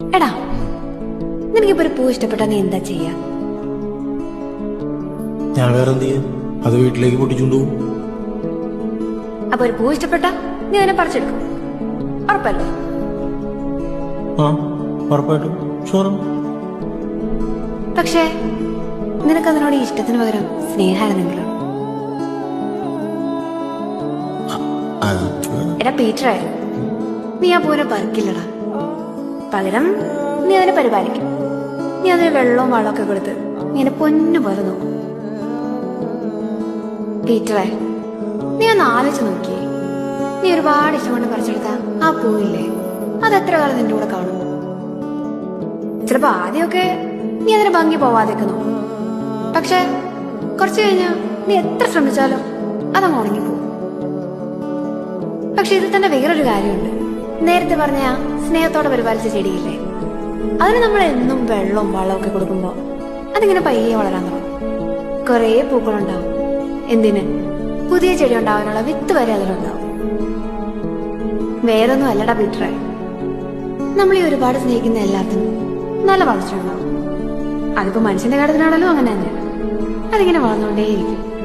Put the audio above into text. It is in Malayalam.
എടാ നിനക്കിപ്പോ ഒരു പൂ ഇഷ്ടപ്പെട്ടാ നീ എന്താ ചെയ്യാ? ഞാൻ വേറെ എന്ത് ചെയ്യാൻ? അത് വീട്ടിലേക്ക് പൊട്ടിച്ചുകൊണ്ട് പോകും. അപ്പൊ ഒരു പൂ ഇഷ്ടപ്പെട്ട നീ അതിനെ പറിച്ചെടുക്കും. ഉറപ്പല്ലേ? ആ ഉറപ്പായിട്ടും. ഷുവറും പക്ഷേ നിനക്ക് അതിനോട് ഈ ഇഷ്ടത്തിന് പകരം സ്നേഹമായിരുന്നെങ്കിലും? എടാ പീറ്ററായിരുന്നു നീ ആ പൂവിനെ പറിക്കില്ലടാ. പകരം നീ അതിനെ പരിപാലിക്കും. നീ അതിന് വെള്ളവും വളമൊക്കെ കൊടുത്ത് നീ എന്നെ പൊന്നു പോലെ നോക്കും. പീറ്ററെ നീ ഒന്ന് ആലോചിച്ച് നോക്കിയേ. നീ ഒരുപാട് ഇഷ്ടം കൊണ്ട് പറിച്ചെടുത്ത ആ പൂവില്ലേ? അത് എത്ര കാലം നിന്റെ കൂടെ കാണും? ചിലപ്പോ ആദ്യമൊക്കെ നീ അതിന് ഭംഗി പോവാതെയൊക്കെ നോക്കും. പക്ഷെ കുറച്ചു കഴിഞ്ഞാ നീ എത്ര ശ്രമിച്ചാലും അതങ്ങ് ഉണങ്ങിപ്പോകും പക്ഷെ ഇതിൽ തന്നെ വേറൊരു കാര്യമുണ്ട്. നേരത്തെ പറഞ്ഞ സ്നേഹത്തോടെ പരിപാലിച്ച ചെടിയില്ലേ? അതിന് നമ്മൾ എന്നും വെള്ളവും വളവും ഒക്കെ കൊടുക്കുമ്പോ അതിങ്ങനെ പയ്യെ വളരാൻ തുടങ്ങും. കുറേ പൂക്കളുണ്ടാവും. എന്തിന്? പുതിയ ചെടി ഉണ്ടാവാനുള്ള വിത്ത് വരെ അതിലുണ്ടാവും. വേറൊന്നും അല്ലടാ പീറ്ററെ. നമ്മൾ ഈ ഒരുപാട് സ്നേഹിക്കുന്ന എല്ലാത്തിനും നല്ല വളർച്ചയുണ്ടാവും അതിപ്പോ മനുഷ്യന്റെ കാര്യത്തിനാണല്ലോ അങ്ങനെ തന്നെ. അതിങ്ങനെ വളർന്നുകൊണ്ടേയിരിക്കും.